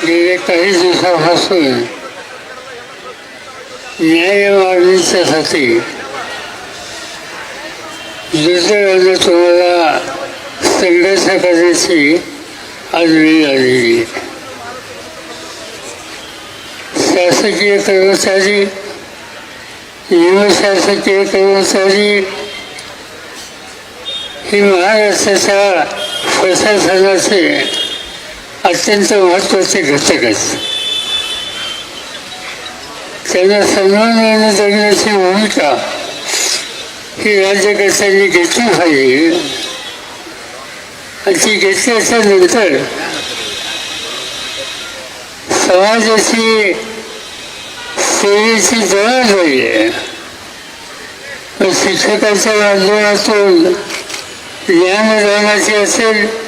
गेले काही दिवसापासून न्याय मागणीच्यासाठी दुसऱ्यांना तुम्हाला संघर्ष करण्याची आज वेळ आलेली शासकीय कर्मचारी निमशासकीय कर्मचारी ही महाराष्ट्राच्या प्रशासनाचे अत्यंत महत्त्वाचे घटक आहेत. त्यांना सन्मानाने जगण्याची भूमिका ही राज्यकर्त्यांनी घेतली पाहिजे. आणि ती घेतल्याच्या नंतर समाजाची सेवेची जबाबदारी आहे. मग शिक्षकाच्या माध्यमातून ज्ञानदानाची असेल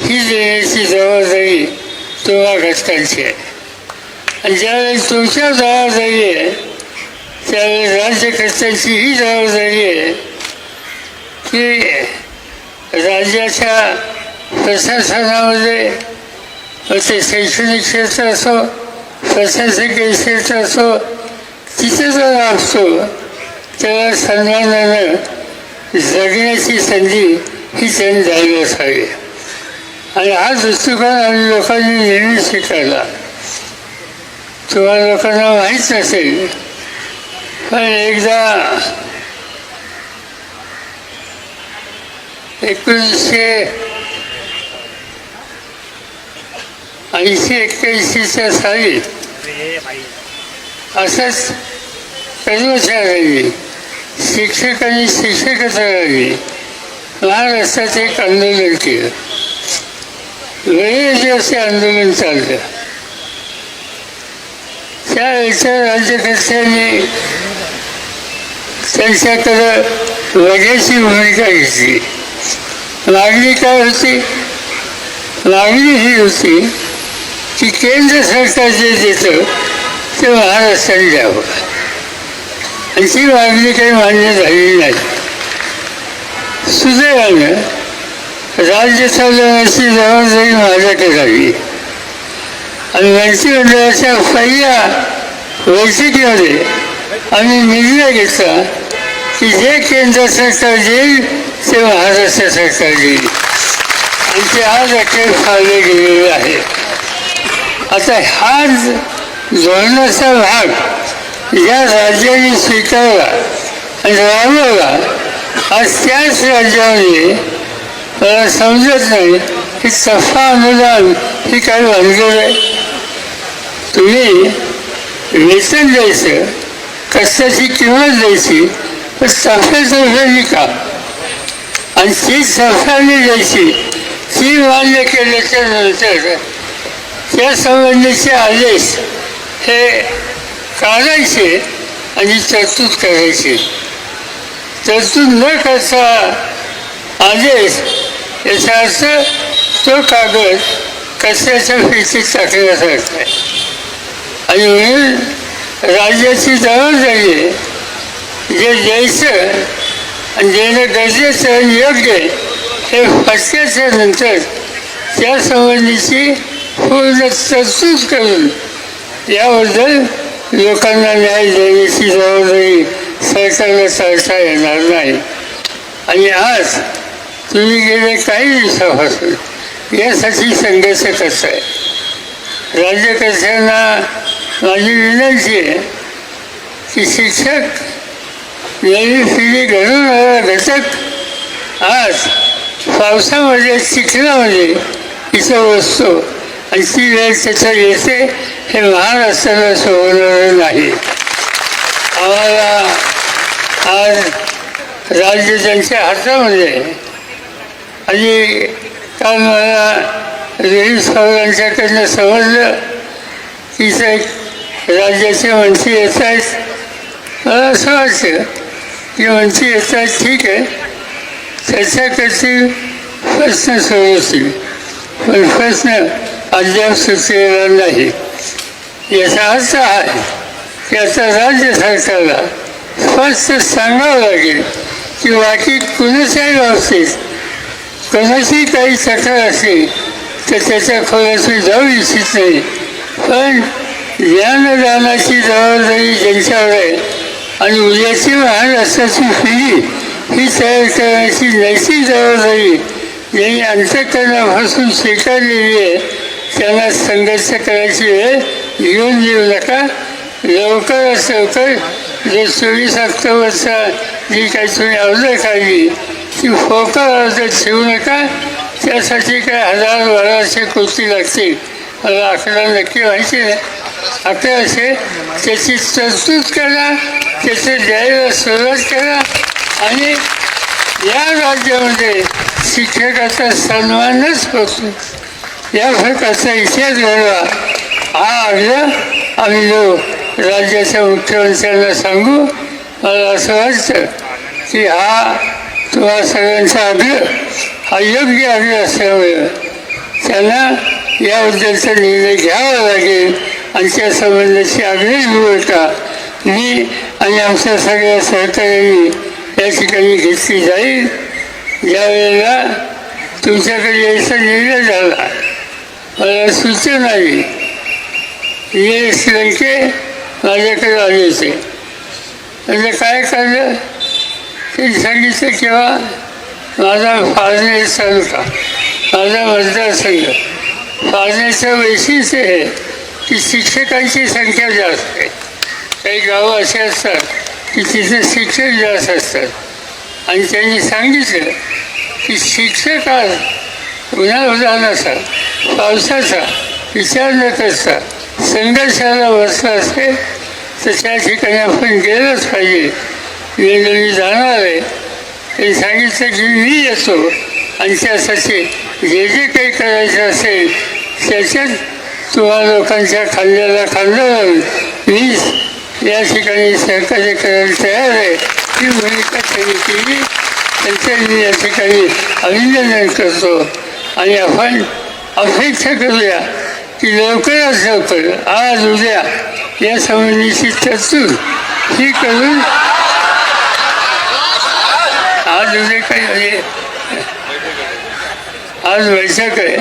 ही देण्याची जबाबदारी तुम्हा घटकांची आहे. आणि ज्यावेळेस तुमच्या जबाबदारी आहे त्यावेळेस राज्यकर्त्यांची ही जबाबदारी आहे की राज्याच्या प्रशासनामध्ये ते शैक्षणिक क्षेत्र असो प्रशासकीय क्षेत्र असो तिथे जर असतो तेव्हा सन्मानानं जगण्याची संधी ही त्यांनी द्यावी असावी आणि हा दृष्टिकोन आम्ही लोकांनी नेहमी स्वीकारला तुम्हाला लोकांना माहीत नसेल पण एकदा एकोणीसशे ऐंशी एक्क्याऐंशीच्या साली असंच कर्मचाऱ्यांनी शिक्षकांनी आणि राहिली महाराष्ट्रात एक आंदोलन केलं. वेळेचे असे आंदोलन चालतं. त्या त्यावेळेच्या राज्यकर्त्यांनी त्यांच्याकडं वगैरेची भूमिका घेतली. मागणी काय होती? मागणी ही होती की केंद्र सरकार जे देतं ते महाराष्ट्राने द्यावं. आणि ती मागणी काही मान्य झालेली नाही. सुदैवानं राज्य चालवण्याची जबाबदारी माझ्याकडे झाली आणि मंत्रिमंडळाच्या पहिल्या बैठकीमध्ये आम्ही निर्णय घेतला की जे केंद्र सरकार देईल ते महाराष्ट्र सरकार देईल. आणि ते आज अखेर फाळले गेलेले आहे आता हा धोरणाचा भाग या राज्याने स्वीकारला आणि राबवला आज त्याच राज्यामध्ये समजत नाही. की सफा अनुदान ही काय वर्ग आहे? तुम्ही वेतन द्यायचं कष्टाची किंमत द्यायची पण सफेतर्फे का आणि ती सफाने द्यायची ती मान्य केल्याच्यानंतर त्या संबंधीचे आदेश हे काढायचे आणि तरतूद करायची. तरतूद न करता आदेश याचा अर्थ तो कागद कचऱ्याच्या फिरतीत टाकण्यासारखा आहे आणि म्हणून राज्याची जबाबदारी आहे जे द्यायचं आणि देणं गरजेचं योग्य आहे हे फसल्याच्या नंतर त्या संबंधीची पूर्ण तरतूद करून याबद्दल लोकांना न्याय देण्याची जबाबदारी सरकारला चालता येणार नाही. आणि आज तुम्ही गेले काही दिवसापासून. यासाठी संघर्ष करताय राज्यकर्त्यांना माझी विनंती आहे की शिक्षक नवी पिढी घडवणारा घटक आज पावसामध्ये शिक्षणामध्ये इथं बसतो आणि ती वेळ त्याच्या येते हे महाराष्ट्राला सोडवलं नाही. आम्हाला आज राज्य त्यांच्या हातामध्ये आहे आणि काल मला रवी साहेबांच्याकडनं समजलं की साहेब राज्याचे मंत्री येत आहेत मला असं वाटतं की मंत्री येत आहेत ठीक आहे. चर्चा प्रश्न सोडवतील. पण प्रश्न अद्याप सुचलेला नाही. याचा अर्थ आहे की आता राज्य सरकारला स्पष्ट सांगावं लागेल की बाकी कुणाच्याही बाबतीत कोणाची काही तक्रार असेल तर त्याच्या खोलात जाऊ इच्छित नाही. पण ज्ञानदानाची जबाबदारी ज्यांच्यावर आहे आणि उद्याची महाराष्ट्राची पिढी ही तयार करण्याची नैतिक जबाबदारी ज्यांनी अंतकरणापासून स्वीकारलेली आहे त्यांना संघर्ष करायची वेळ येऊन देऊ नका. लवकरात लवकर जे चोवीस ऑक्टोबरचा जी काही तुम्ही अर्ज काढली ती फोकल अर्ज ठेवू नका. त्यासाठी काय हजार बाराशे कृती लागतील मला आकडा नक्की माहिती नाही अकराशे त्याची तरतूद करा. त्याचे द्यायला सुरुवात करा. आणि या राज्यामध्ये शिक्षकाचा सन्मानच होतो या फरकाचा इतिहास घडवा. हा आग्रह आम्ही जो राज्याच्या मुख्यमंत्र्यांना सांगू. मला असं वाटतं की हा किंवा सगळ्यांचा आग्रह हा योग्य असल्यामुळे त्यांना याबद्दलचा निर्णय घ्यावा लागेल आणि त्या संबंधाची आग्रही भूमिका मी आणि आमच्या सगळ्या सहकार्यांनी या ठिकाणी घेतली जाईल. ज्या वेळेला तुमच्याकडे यायचा निर्णय झाला मला सूचना आली ये श्रीलंके माझ्याकडे आले होते. म्हणजे काय करलं ते सांगितलं किंवा माझा फाळणे तालुका माझा मतदारसंघ फाळण्याचं वैशिष्ट्य हे की शिक्षकांची संख्या जास्त आहे. काही गावं असे असतात की तिथे शिक्षक जास्त असतात. आणि त्यांनी सांगितलं की शिक्षक आज उन्हाळ्याचा पावसाचा विचार न करता संघर्षाला बसला असते तर त्या ठिकाणी आपण गेलंच पाहिजे. वेळोवेळी जाणार आहे ते सांगितलं की मी येतो. आणि त्यासाठी जे जे काही करायचं असेल त्याच्यात तुम्हा लोकांच्या खांद्याला खांदा लावून मी या ठिकाणी सहकार्य करायला तयार आहे. ही भूमिका त्यांनी केली. त्यांचं मी या ठिकाणी अभिनंदन करतो. आणि आपण अपेक्षा करूया की लवकरात लवकर आज उद्या या संबंधीची तरतूद ही करून आज उद्या काही म्हणजे आज वैशाख आहे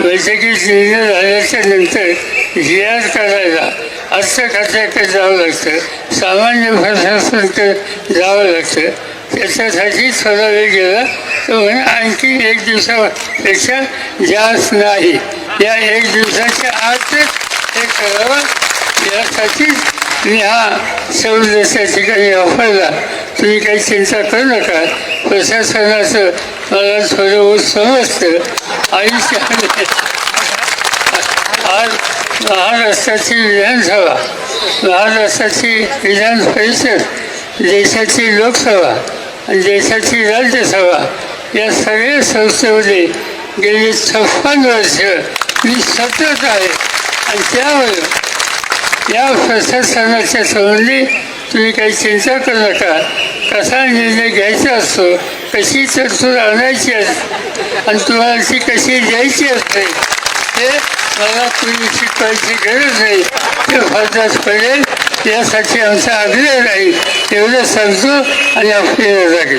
वैशाखी निर्णय झाल्याच्यानंतर जी आर करायला अर्थ खात्याकडे जावं लागतं सामान्य प्रशासनाकडे जावं लागतं। त्याच्यासाठी थोडा वेळ गेला तर म्हणे आणखी एक दिवसापेक्षा जास्त नाही या एक दिवसाच्या आतच हे करावं यासाठीच मी हा शब्द त्या ठिकाणी वापरला तुम्ही काही चिंता करू नका. प्रशासनाचं मला थोडं ऊस समजतं आयुष्यामध्ये आज महाराष्ट्राची विधानसभा. महाराष्ट्राची विधान परिषद देशाची लोकसभा आणि देशाची राज्यसभा या सगळ्या संस्थेमध्ये गेली छप्पन वर्ष मी सतत आहे. आणि त्यामुळे या प्रशासनाच्या संबंधी तुम्ही काही चिंता करू नका. कसा निर्णय घ्यायचा असतो कशी तरतूद आणायची असते आणि तुम्हाला ती कशी द्यायची असते हे मला तुम्ही शिकवायची गरज नाही ते फरदास पडेल यासाठी आमचा आग्रह राहील. एवढं समजू आणि आपली राहील.